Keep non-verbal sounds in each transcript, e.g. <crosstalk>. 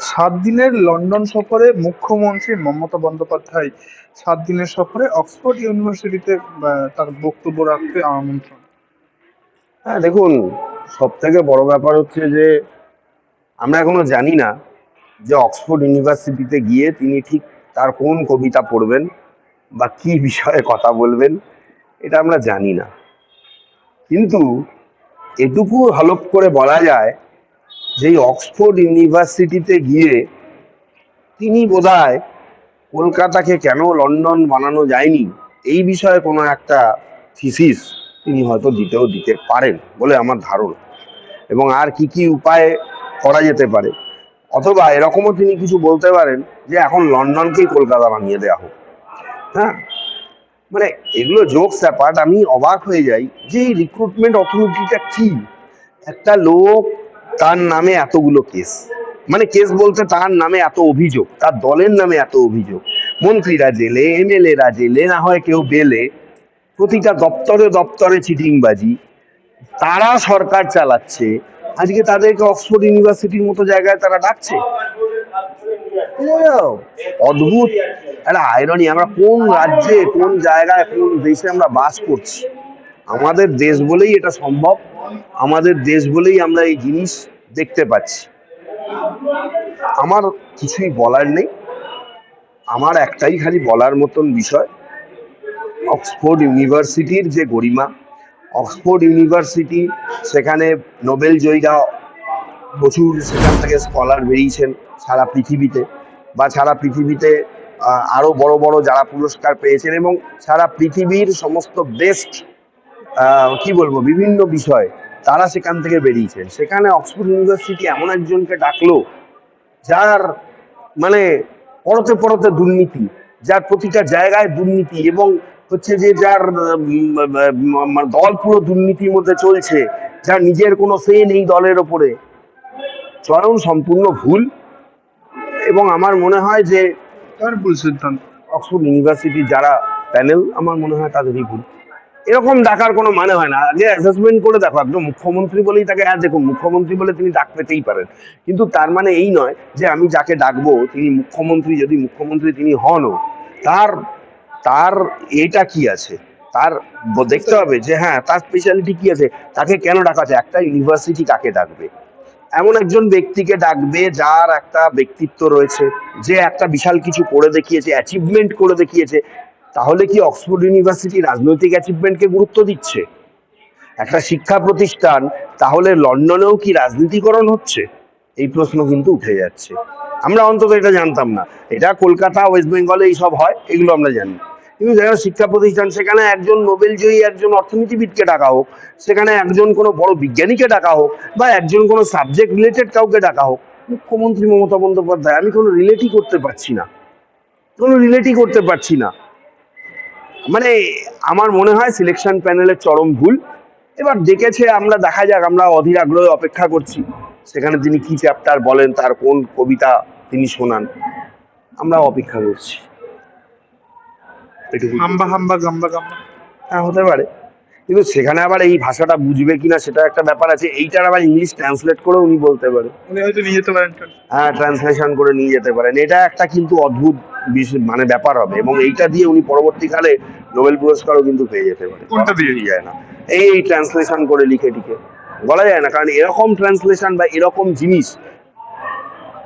সাত দিনের লন্ডন সফরে মুখ্যমন্ত্রী মমতা বন্দ্যোপাধ্যায় সাত দিনের সফরে অক্সফোর্ড ইউনিভার্সিটিতে তার বক্তব্য রাখতে আমন্ত্রণ। হ্যাঁ দেখুন সব থেকে বড় ব্যাপার হচ্ছে যে আমরা এখনও জানি না যে অক্সফোর্ড ইউনিভার্সিটিতে গিয়ে তিনি ঠিক তার কোন কবিতা পড়বেন বা কি বিষয়ে কথা বলবেন, এটা আমরা জানি না। কিন্তু এটুকু হলপ করে বলা যায় যে এই অক্সফোর্ড ইউনিভার্সিটিতে গিয়ে তিনি বোধহয় কলকাতাকে কেন লন্ডন বানানো যায়নি, এই বিষয়ে কোনো একটা থিসিস তিনি হয়তো দিতেও দিতে পারেন বলে আমার ধারণা। এবং আর কি কি উপায়ে করা যেতে পারে। অথবা এরকমও তিনি কিছু বলতে পারেন যে এখন লন্ডনকেই কলকাতা বানিয়ে দেওয়া হোক। হ্যাঁ? মানে এগুলো জোকস অ্যাপার্ট, আমি অবাক হয়ে যাই যে এই রিক্রুটমেন্ট অথরিটিটা কি? একটা লোক তার নামে এতগুলো কেস। মানে কেস বলতে তার নামে এত অভিযোগ, তার দলের নামে এত অভিযোগ। মন্ত্রীরা জেলে, এমএলএরা জেলে, না হয় কেউ বেলে। প্রতিটা দপ্তরে দপ্তরে চিটিংবাজি তারা সরকার চালাচ্ছে। আজকে তাদেরকে অক্সফোর্ড ইউনিভার্সিটির মতো জায়গায় তারা ডাকছে। অদ্ভুত। একটা আয়রনি আমরা কোন রাজ্যে, কোন জায়গায়, কোন দেশে আমরা বাস করছি? আমাদের দেশ বলেই এটা সম্ভব। আমাদের দেশ বলেই আমরা এই জিনিস দেখতে পাচ্ছি। আমার কিছুই বলার নেই। আমার একটাই খালি বলার মতন বিষয়, অক্সফোর্ড ইউনিভার্সিটির যে গরিমা। অক্সফোর্ড ইউনিভার্সিটি, সেখানে নোবেল জয়ীরা প্রচুর সেখান থেকে স্কলার বেরিয়েছেন সারা পৃথিবীতে বা সারা পৃথিবীতে আরও আরও বড় বড় যারা পুরস্কার পেয়েছেন এবং সারা পৃথিবীর সমস্ত বেস্ট কি বলব, বিভিন্ন বিষয় তারা সেখান থেকে বেরিয়েছে। সেখানে অক্সফোর্ড ইউনিভার্সিটি এমন একজনকে ডাকলো যার মানে পরতে পরতে দুর্নীতি যার প্রতিটা জায়গায় দুর্নীতি এবং হচ্ছে যে যার মানে দল পুরো দুর্নীতির মধ্যে চলছে যার নিজের কোনো সে নেই দলের ওপরে। চরম সম্পূর্ণ ভুল এবং আমার মনে হয় যে তার ভুল সিদ্ধান্ত। অক্সফোর্ড ইউনিভার্সিটির যারা প্যানেল আমার মনে হয় তাদেরই ভুল। এরকম ডাকার কোনো মানে হয় না। আগে অ্যাসেসমেন্ট করে দেখো, একদম মুখ্যমন্ত্রী বলেই তাকে হ্যাঁ দেখুন। মুখ্যমন্ত্রী বলে তিনি ডাক পেতেই পারেন। কিন্তু তার মানে এই নয় যে আমি যাকে ডাকবো, তিনি মুখ্যমন্ত্রী, যদি মুখ্যমন্ত্রী তিনি হনও, তার তার এটা কি আছে? তার দেখতে হবে যে হ্যাঁ তার স্পেশালিটি কি আছে? তাকে কেন ডাকা একটা ইউনিভার্সিটি কাকে ডাকবে? এমন একজন ব্যক্তিকে ডাকবে যার একটা ব্যক্তিত্ব রয়েছে, যে একটা বিশাল কিছু করে দেখিয়েছে অ্যাচিভমেন্ট করে দেখিয়েছে তাহলে কি অক্সফোর্ড ইউনিভার্সিটি রাজনৈতিক অ্যাচিভমেন্টকে গুরুত্ব দিচ্ছে? একটা শিক্ষা প্রতিষ্ঠান, তাহলে লন্ডনেও কি রাজনীতিকরণ হচ্ছে? এই প্রশ্ন কিন্তু উঠে যাচ্ছে। আমরা অন্তত এটা জানতাম না। এটা কলকাতা ওয়েস্ট বেঙ্গলে এইসব হয়, এগুলো আমরা জানি। কিন্তু যারা শিক্ষা প্রতিষ্ঠান, সেখানে একজন নোবেল জয়ী একজন অর্থনীতিবিদকে ডাকা হোক, সেখানে একজন কোনো বড় বিজ্ঞানীকে ডাকা হোক, বা একজন কোনো সাবজেক্ট রিলেটেড কাউকে ডাকা হোক, মুখ্যমন্ত্রী মমতা বন্দ্যোপাধ্যায়, আমি কোনো রিলেটই করতে পারছি না। কোনো রিলেটই করতে পারছি না। মানে আমার মনে হয় সিলেকশন প্যানেলের চরম ভুল। এবার দেখেছে আমরা দেখা যাক আমরা অধীর আগ্রহে অপেক্ষা করছি। সেখানে তিনি কি চ্যাপ্টার বলেন তার কোন কবিতা তিনি শোনান। আমরা অপেক্ষা করছি। হাম্বা হাম্বা গাম্বা গাম্বা। হ্যাঁ হতে পারে। কিন্তু সেখানে আবার এই ভাষাটা বুঝবে কিনা সেটা একটা ব্যাপার আছে। এইটার আবার ইংলিশ ট্রান্সলেট করে উনি বলতে পারে উনি হয়তো নিয়ে যেতে পারেন। হ্যাঁ ট্রান্সলেশন করে নিয়ে যেতে পারেন। এটা একটা কিন্তু অদ্ভুত মানে ব্যাপার হবে এবং এইটা দিয়ে উনি পরবর্তীকালে নোবেল পুরস্কারও কিন্তু পেয়ে যেতে পারে কোনটা দিয়ে? যায় না। এই ট্রান্সলেশন করে লিখে টিকে বলা যায় না কারণ এরকম ট্রান্সলেশন বা এরকম জিনিস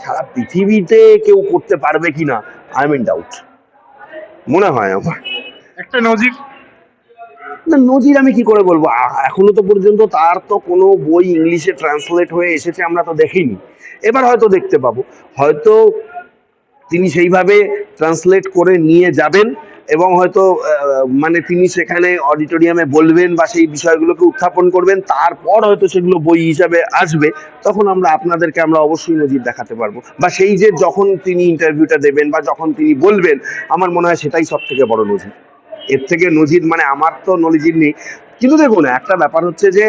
সারা পৃথিবীতে কেউ করতে পারবে কিনা? আই মিন ডাউট মনে হয় আমার। একটা নজির? না নজির আমি কি করে বলব? এখনও তো পর্যন্ত তার তো কোনো বই ইংলিশে ট্রান্সলেট হয়ে এসেছে, আমরা তো দেখিনি। এবার হয়তো দেখতে পাবো। হয়তো তিনি সেইভাবে ট্রান্সলেট করে নিয়ে যাবেন এবং হয়তো মানে তিনি সেখানে অডিটোরিয়ামে বলবেন বা সেই বিষয়গুলোকে উত্থাপন করবেন, তারপর হয়তো সেগুলো বই হিসাবে আসবে, তখন আমরা আপনাদেরকে আমরা অবশ্যই নজির দেখাতে পারব। বা সেই যে যখন তিনি ইন্টারভিউটা দেবেন বা যখন তিনি বলবেন, আমার মনে হয় সেটাই সব থেকে বড় নজির। এর থেকে নজির মানে আমার তো নজির নেই। কিন্তু দেখুন, একটা ব্যাপার হচ্ছে যে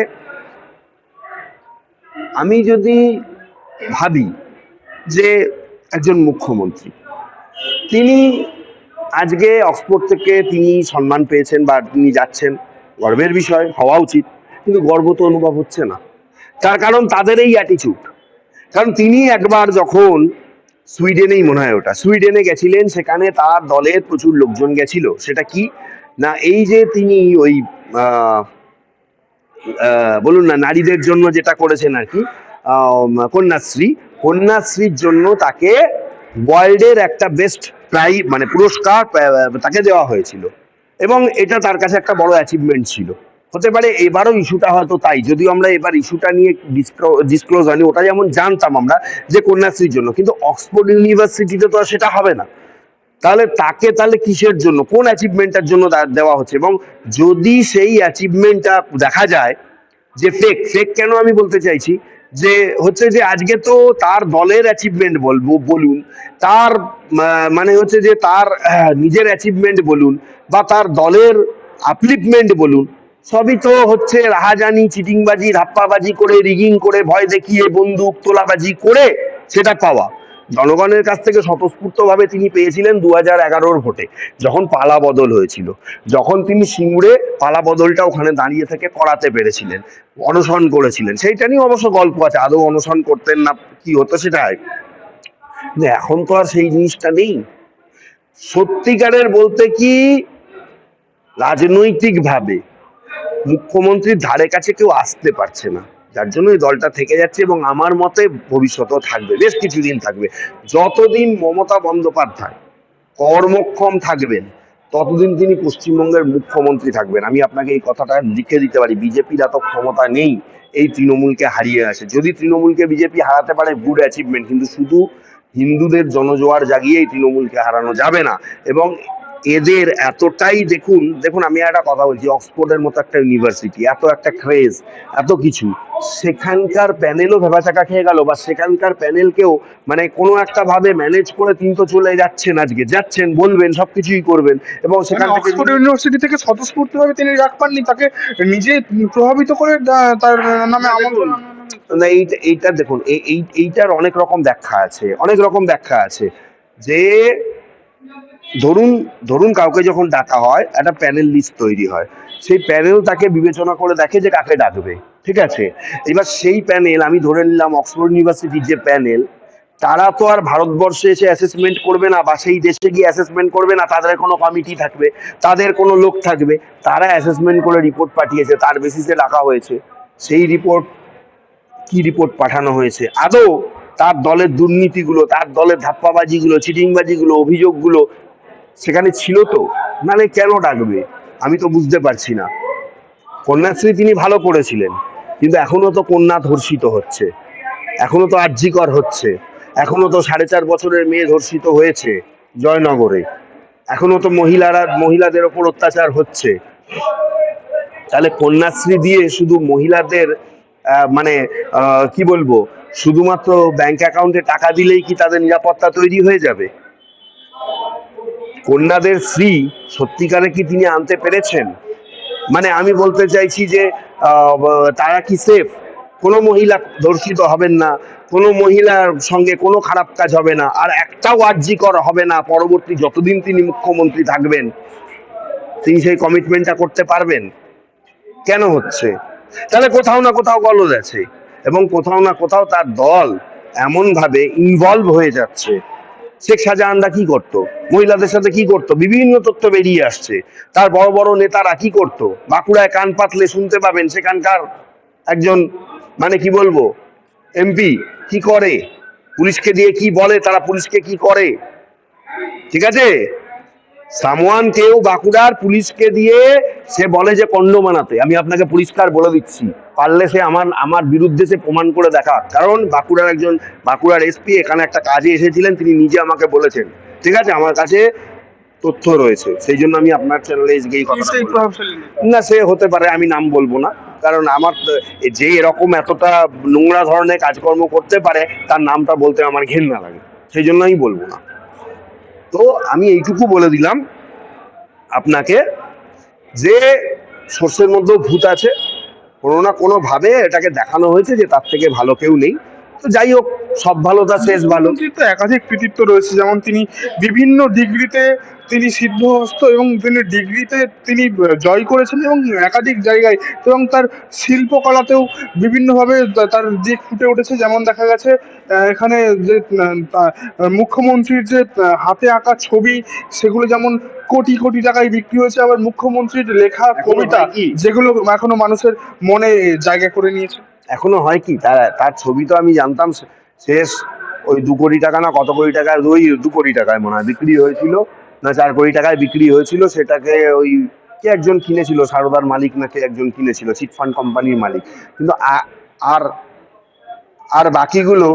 আমি যদি ভাবি যে একজন মুখ্যমন্ত্রী, তিনি আজকে অক্সফোর্ড থেকে তিনি সম্মান পেয়েছেন বা তিনি যাচ্ছেন, গর্বের বিষয়, হওয়া উচিত। কিন্তু গর্ব তো অনুভব হচ্ছে না। তার কারণ তাদের এই অ্যাটিচিউড কারণ তিনি একবার যখন সুইডেনেই মনে হয় ওটা। সুইডেনে গেছিলেন, সেখানে তার দলের প্রচুর লোকজন গেছিল। সেটা কি? না, এই যে তিনি ওই বলুন না, নারীদের জন্য যেটা করেছেন আর কি কন্যাশ্রী, কন্যাশ্রীর জন্য তাকে ওয়ার্ল্ডের একটা বেস্ট প্রাই মানে পুরস্কার তাকে দেওয়া হয়েছিল। এবং এটা তার কাছে একটা বড় অ্যাচিভমেন্ট ছিল। হতে পারে এবারও ইস্যুটা হয়তো তাই, যদিও আমরা এবার ইস্যুটা নিয়ে ডিসক্লোজ হয়নি, ওটা যেমন জানতাম আমরা যে কন্যাশ্রীর জন্য, কিন্তু অক্সফোর্ড ইউনিভার্সিটিতে তো আর সেটা হবে না। তাহলে তাকে তাহলে কিসের জন্য, কোন অ্যাচিভমেন্টের জন্য দেওয়া হচ্ছে? এবং যদি সেই অ্যাচিভমেন্টটা দেখা যায় যে ফেক ফেক কেন আমি বলতে চাইছি? যে হচ্ছে যে আজকে তো তার দলের অ্যাচিভমেন্ট বলব বলুন, তার মানে হচ্ছে যে তার নিজের অ্যাচিভমেন্ট বলুন, বা তার দলের আপলিফমেন্ট বলুন সবই তো হচ্ছে রাহাজানি, চিটিংবাজি ধাপ্পাবাজি করে রিগিং করে, ভয় দেখিয়ে, বন্দুক তোলাবাজি করে সেটা পাওয়া। জনগণের কাছ থেকে স্বতঃস্ফূর্তভাবে তিনি পেয়েছিলেন দু হাজার এগারোর ভোটে, যখন পালা বদল হয়েছিল। যখন তিনি সিঙ্গুরে পালা বদলটা ওখানে দাঁড়িয়ে থেকে করাতে পেরেছিলেন, অনশন করেছিলেন। সেইটা নিয়ে অবশ্য গল্প আছে, আদৌ অনশন করতেন না, কি হতো সেটা এখন তো আর সেই জিনিসটা নেই। সত্যিকারের বলতে কি, রাজনৈতিকভাবে মুখ্যমন্ত্রীর ধারে কাছে কেউ আসতে পারছে না। যার জন্য এই দলটা থেকে যাচ্ছে এবং আমার মতে ভবিষ্যতেও থাকবে, বেশ কিছুদিন থাকবে। যতদিন মমতা বন্দ্যোপাধ্যায় কর্মক্ষম থাকবেন, ততদিন তিনি পশ্চিমবঙ্গের মুখ্যমন্ত্রী থাকবেন। আমি আপনাকে এই কথাটা লিখে দিতে পারি, বিজেপির এত ক্ষমতা নেই এই তৃণমূলকে হারিয়ে আসে। যদি তৃণমূলকে বিজেপি হারাতে পারে গুড অ্যাচিভমেন্ট কিন্তু শুধু হিন্দুদের জনজোয়ার জাগিয়ে এই তৃণমূলকে হারানো যাবে না। এবং এদের এতটাই দেখুন দেখুন আমি একটা কথা বলছি অক্সফোর্ডের মতো একটা ইউনিভার্সিটি এত একটা ক্রেজ এত কিছু। সেখানকার প্যানেলও ভেবাচাকা খেয়ে গেল বা সেখানকার প্যানেলকেও মানে কোনো একটা ভাবে ম্যানেজ করে তিনি তো চলে যাচ্ছেন আজকে। যাচ্ছেন বলবেন সবকিছুই করবেন এবং সেখান থেকে অক্সফোর্ড ইউনিভার্সিটি থেকে স্বতঃস্ফূর্তভাবে তিনি ডাক পাননি তাকে নিজে প্রভাবিত করে তার নামে আমন্ত্রণ না এইটা এইটা দেখুন এই এই- এইটার অনেক রকম ব্যাখ্যা আছে অনেক রকম ব্যাখ্যা আছে যে ধরুন ধরুন কাউকে যখন ডাকা হয়, একটা প্যানেল লিস্ট তৈরি হয়। সেই প্যানেল তাকে বিবেচনা করে দেখে যে কাকে ডাকবে, ঠিক আছে? এবার সেই প্যানেল আমি ধরে নিলাম অক্সফোর্ড ইউনিভার্সিটির যে প্যানেল তারা তো আর ভারতবর্ষে এসে অ্যাসেসমেন্ট করবে না বা সেই দেশে গিয়ে অ্যাসেসমেন্ট করবে না, তাদের কোনো কমিটি থাকবে, তাদের কোনো লোক থাকবে, তারা অ্যাসেসমেন্ট করে রিপোর্ট পাঠিয়েছে, তার বেসিসে ডাকা হয়েছে। সেই রিপোর্ট কি রিপোর্ট পাঠানো হয়েছে? আদৌ তার দলের দুর্নীতিগুলো, তার দলের ধাপ্পাবাজিগুলো চিটিংবাজিগুলো অভিযোগগুলো সেখানে ছিল তো নালে কেন ডাকবে? আমি তো বুঝতে পারছি না। কন্যাশ্রী তিনি ভালো করেছিলেন, কিন্তু এখনও তো কন্যা ধর্ষিত হচ্ছে। এখনও তো আর্যিকর হচ্ছে। এখনও তো সাড়ে চার বছরের মেয়ে ধর্ষিত হয়েছে জয়নগরে। এখনও তো মহিলারা, মহিলাদের ওপর অত্যাচার হচ্ছে। তাহলে কন্যাশ্রী দিয়ে শুধু মহিলাদের মানে কি বলব, শুধুমাত্র ব্যাংক অ্যাকাউন্টে টাকা দিলেই কি তাদের নিরাপত্তা তৈরি হয়ে যাবে? কন্যাদের ফ্রি সত্যিকারে কি তিনি আনতে পেরেছেন? মানে আমি বলতে চাইছি যে তারা কি সেফ কোনো মহিলা ধর্ষিত হবেন না, কোনো মহিলার সঙ্গে কোনো খারাপ কাজ হবে না, আর একটাও আর্যিকর হবে না পরবর্তী যতদিন তিনি মুখ্যমন্ত্রী থাকবেন। তিনি সেই কমিটমেন্টটা করতে পারবেন? কেন হচ্ছে? তাহলে কোথাও না কোথাও গলদ আছে, এবং কোথাও না কোথাও তার দল এমন ভাবে ইনভলভ হয়ে যাচ্ছে। শেখ শাহজাহানরা কি করত? মহিলাদের সাথে কি করত? বিভিন্ন তথ্য বেরিয়ে আসছে। তার বড় বড় নেতারা কি করত? বাঁকুড়ায় কান পাতলে শুনতে পাবেন সেখানকার একজন মানে কি বলব, এমপি কি করে? পুলিশকে দিয়ে কি বলে? তারা পুলিশকে কি করে? ঠিক আছে? সামওয়ান কেউ বাঁকুড়ার পুলিশকে দিয়ে সে বলে যে কন্ড বানাতে। আমি আপনাকে পরিষ্কার বলে দিচ্ছি। পারলে সে আমার আমার বিরুদ্ধে সে প্রমাণ করে দেখা কারণ বাঁকুড়ার একজন বাঁকুড়ার এসপি এখানে একটা কাজে এসেছিলেন তিনি নিজে আমাকে বলেছেন। ঠিক আছে? আমার কাছে তথ্য রয়েছে। সেই জন্য আমি আপনার চ্যানেলে গিয়ে কথা। না সে হতে পারে আমি নাম বলব না। কারণ আমার যে এরকম এতটা নোংরা ধরনের কাজকর্ম করতে পারে তার নামটা বলতে আমার ঘেন্না লাগে। সেই জন্য আমি বলব না। তো আমি এইটুকু বলে দিলাম আপনাকে যে সর্ষের মধ্যেও ভূত আছে, কোনো না কোনোভাবে এটাকে দেখানো হয়েছে যে তার থেকে ভালো কেউ নেই। যাই হোক সব ভালো তার শেষ ভালো। তো একাধিক কৃতিত্ব রয়েছে যেমন তিনি বিভিন্ন ডিগ্রিতে তিনি সিদ্ধহস্ত এবং তিনি ডিগ্রিতে তিনি জয় করেছেন এবং একাধিক জায়গায় এবং তার শিল্পকলাতেও বিভিন্নভাবে তার দিক ফুটে উঠেছে। যেমন দেখা গেছে এখানে যে মুখ্যমন্ত্রীর যে হাতে আঁকা ছবি সেগুলো যেমন কোটি কোটি টাকায় বিক্রি হয়েছে আবার মুখ্যমন্ত্রীর লেখা কবিতা যেগুলো এখনও মানুষের মনে জায়গা করে নিয়েছে। এখনও হয় কি? তার তার ছবি তো আমি জানতাম শেষ। ওই দু কোটি টাকা না কত কোটি টাকায় ওই দু কোটি টাকায় মনে হয় বিক্রি হয়েছিল। না, চার কোটি টাকায় বিক্রি হয়েছিল। সেটাকে ওই কে একজন কিনেছিল? সারদার মালিক না কে একজন কিনেছিল? চিটফান্ড কোম্পানির মালিক। কিন্তু আর আর বাকিগুলো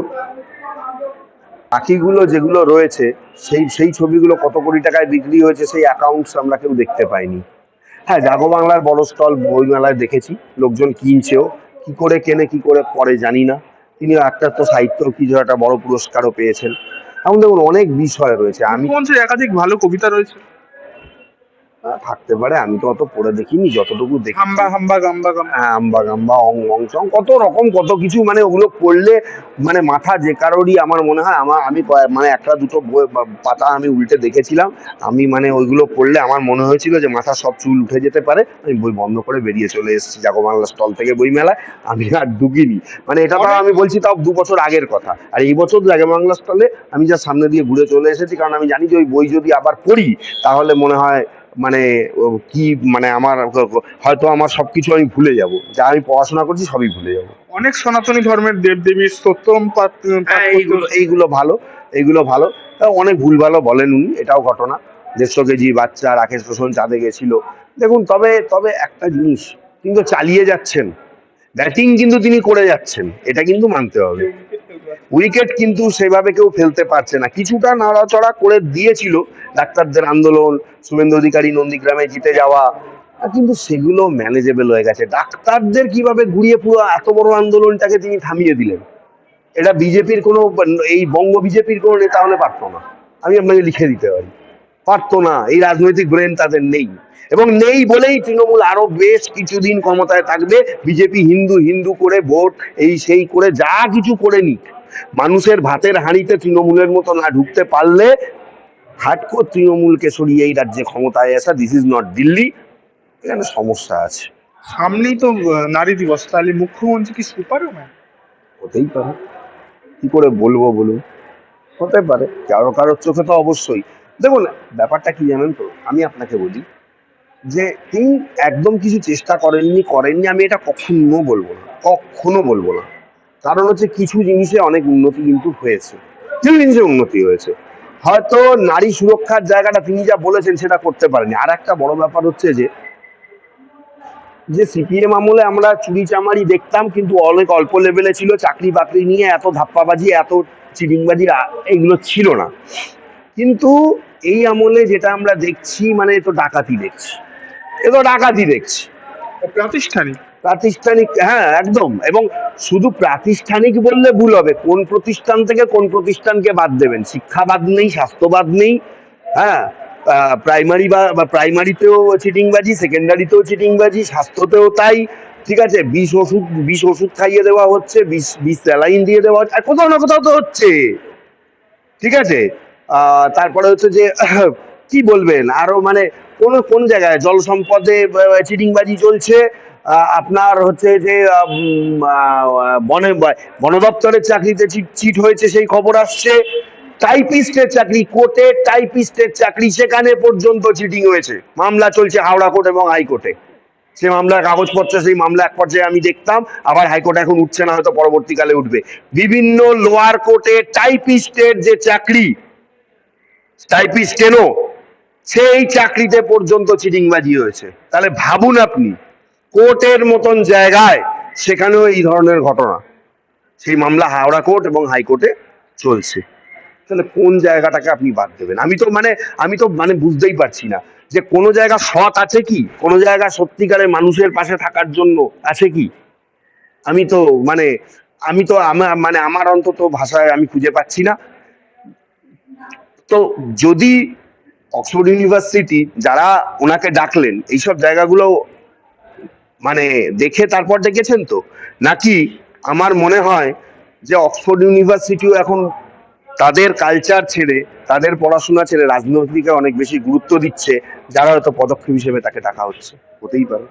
বাকিগুলো যেগুলো রয়েছে, সেই সেই ছবিগুলো কত কোটি টাকায় বিক্রি হয়েছে সেই অ্যাকাউন্টস আমরা কেউ দেখতে পাইনি। হ্যাঁ জাগো বাংলার বড় স্টল বইমেলায় দেখেছি। লোকজন কিনছেও। কি করে, কেনে, কি করে, পরে জানি না। তিনি একটা তো সাহিত্য কিছু একটা বড় পুরস্কারও পেয়েছেন। এমন দেখুন, অনেক বিষয় রয়েছে। আমি একাধিক ভালো কবিতা রয়েছে? থাকতে পারে আমি তো অত পড়ে দেখিনি যতটুকু দেখি হাম্বা হাম্বা গাম্বা গাম্বা। হ্যাঁ, আম্বা গাম্বা অং অং চং কত রকম কত কিছু মানে ওগুলো পড়লে মানে মাথা যে কারোরই আমার মনে হয় আমার আমি মানে একটা দুটো বই পাতা আমি উল্টে দেখেছিলাম আমি মানে ওইগুলো পড়লে আমার মনে হয়েছিল যে মাথা সব চুল উঠে যেতে পারে আমি বই বন্ধ করে বেরিয়ে চলে এসেছি জাগো বাংলা স্টল থেকে বই মেলায় আমি আর ঢুকিনি। মানে এটা তো আমি বলছি তাও দু বছর আগের কথা। আর এই বছর জাগো বাংলা স্টলে আমি যা সামনে দিয়ে ঘুরে চলে এসেছি কারণ আমি জানি যে ওই বই যদি আবার পড়ি তাহলে মনে হয় মানে ও কি মানে আমার হয়তো আমার সবকিছু আমি ভুলে যাব। যা আমি পড়াশোনা করছি সবই ভুলে যাব। অনেক সনাতনী ধর্মের দেবদেবীর স্তোত্রম হ্যাঁ এইগুলো এইগুলো ভালো এইগুলো ভালো। অনেক ভুলভালও বলেন উনি এটাও ঘটনা। দেড়শো কেজি বাচ্চা রাকেশ রোশন চাঁদে গেছিল। দেখুন তবে তবে একটা জিনিস কিন্তু চালিয়ে যাচ্ছেন। ব্যাটিং কিন্তু তিনি করে যাচ্ছেন এটা কিন্তু মানতে হবে। উইকেট কিন্তু সেভাবে কেউ ফেলতে পারছে না। কিছুটা নাড়াচড়া করে দিয়েছিল ডাক্তারদের আন্দোলন, শুভেন্দু অধিকারী নন্দীগ্রামে জিতে যাওয়া কিন্তু সেগুলো ম্যানেজেবল হয়ে গেছে। ডাক্তারদের কীভাবে ঘুরিয়ে পুরো এত বড় আন্দোলনটাকে তিনি থামিয়ে দিলেন? এটা বিজেপির কোনো, এই বঙ্গ বিজেপির কোনো নেতা হলে পারতো না। আমি আপনাকে লিখে দিতে পারি। পারতো না। এই রাজনৈতিক ব্রেন তাদের নেই। এবং নেই বলেই তৃণমূল আরও বেশ কিছুদিন ক্ষমতায় থাকবে। বিজেপি হিন্দু হিন্দু করে ভোট এই সেই করে যা কিছু করে নিক। মানুষের ভাতের হাঁড়িতে তৃণমূলের মতো না ঢুকতে পারলে হাটকো তৃণমূলকে সরিয়ে এই রাজ্যে ক্ষমতায় আসা দিস ইজ নট দিল্লি এখানে সমস্যা আছে। সামনেই তো নারী দিবস। তাহলে মুখ্যমন্ত্রী কি সুপারম্যান হতেই পারে। কি করে বলব বলুন? হতে পারে। কারও কারোর চোখে তো অবশ্যই। দেখুন, ব্যাপারটা কি জানেন তো? আমি আপনাকে বলি যে তিনি একদম কিছু চেষ্টা করেননি করেননি, আমি এটা কখনো বলব না, কখনো বলব না। কারণ হচ্ছে কিছু জিনিসে অনেক উন্নতি কিন্তু হয়েছে। কিছু জিনিসে উন্নতি হয়েছে। হয়তো নারী সুরক্ষার জায়গাটা তিনি যা বলেছেন সেটা করতে পারেনি। আর একটা বড় ব্যাপার হচ্ছে যে যে সিপিএম আমলে আমরা চুরি চামারি দেখতাম, কিন্তু অনেক অল্প লেভেলে ছিল চাকরি বাকরি নিয়ে এত ধাপ্পাবাজি, এত চিটিংবাজি এগুলো ছিল না। কিন্তু এই আমলে যেটা আমরা দেখছি মানে তো ডাকাতি দেখছি। এ তো ডাকাতি দেখছি। প্রাতিষ্ঠানিক? প্রাতিষ্ঠানিক হ্যাঁ একদম। এবং শুধু প্রাতিষ্ঠানিক বললে ভুল হবে। কোন প্রতিষ্ঠান থেকে কোন প্রতিষ্ঠানকে বাদ দেবেন? শিক্ষা বাদ নেই স্বাস্থ্য বাদ নেই হ্যাঁ? প্রাইমারি বা প্রাইমারিতেও চিটিংবাজি সেকেন্ডারিতেও চিটিংবাজি স্বাস্থ্যতেও তাই ঠিক আছে? বিষ ওষুধ বিষ ওষুধ খাইয়ে দেওয়া হচ্ছে বিষ বিষ স্যালাইন দিয়ে দেওয়া হচ্ছে আর কোথাও না কোথাও তো হচ্ছে ঠিক আছে? তারপরে হচ্ছে যে, <clears throat> কি বলবেন? আরও মানে কোন কোন জায়গায়? জল সম্পদে চিটিংবাজি চলছে আপনার হচ্ছে যে বনে, বন দপ্তরের চাকরিতে চিট হয়েছে, সেই খবর আসছে। টাইপিস্টের চাকরি, কোর্টে টাইপিস্টের চাকরি, সেখানে পর্যন্ত চিটিং হয়েছে। মামলা চলছে হাওড়া কোর্ট এবং হাইকোর্টে। সে মামলার কাগজপত্র, সেই মামলা এক পর্যায়ে আমি দেখতাম, আবার হাইকোর্ট এখন উঠছে না, হয়তো পরবর্তীকালে উঠবে। বিভিন্ন লোয়ার কোর্টে টাইপিস্টের যে চাকরি টাইপিস্টেনও সেই চাকরিতে পর্যন্ত চিটিংবাজি হয়েছে। তাহলে ভাবুন আপনি, কোর্টের মতন জায়গায় সেখানেও এই ধরনের ঘটনা। সেই মামলা হাওড়া কোর্ট এবং হাইকোর্টে চলছে। তাহলে কোন জায়গাটাকে আপনি বাদ দেবেন? আমি তো মানে আমি তো মানে বুঝতেই পারছি না যে কোনো জায়গা সৎ আছে কি? কোনো জায়গা সত্যিকারের মানুষের পাশে থাকার জন্য আছে কি? আমি তো মানে আমি তো আমার মানে আমার অন্তত ভাষায় আমি খুঁজে পাচ্ছি না। তো যদি অক্সফোর্ড ইউনিভার্সিটি যারা ওনাকে ডাকলেন, এইসব জায়গাগুলো মানে দেখে তারপর ডেকেছেন তো? নাকি আমার মনে হয় যে অক্সফোর্ড ইউনিভার্সিটিও এখন তাদের কালচার ছেড়ে, তাদের পড়াশোনা ছেড়ে রাজনীতিকে অনেক বেশি গুরুত্ব দিচ্ছে, যারা হয়তো পদক্ষেপ হিসেবে তাকে ডাকা হচ্ছে, হতেই পারে।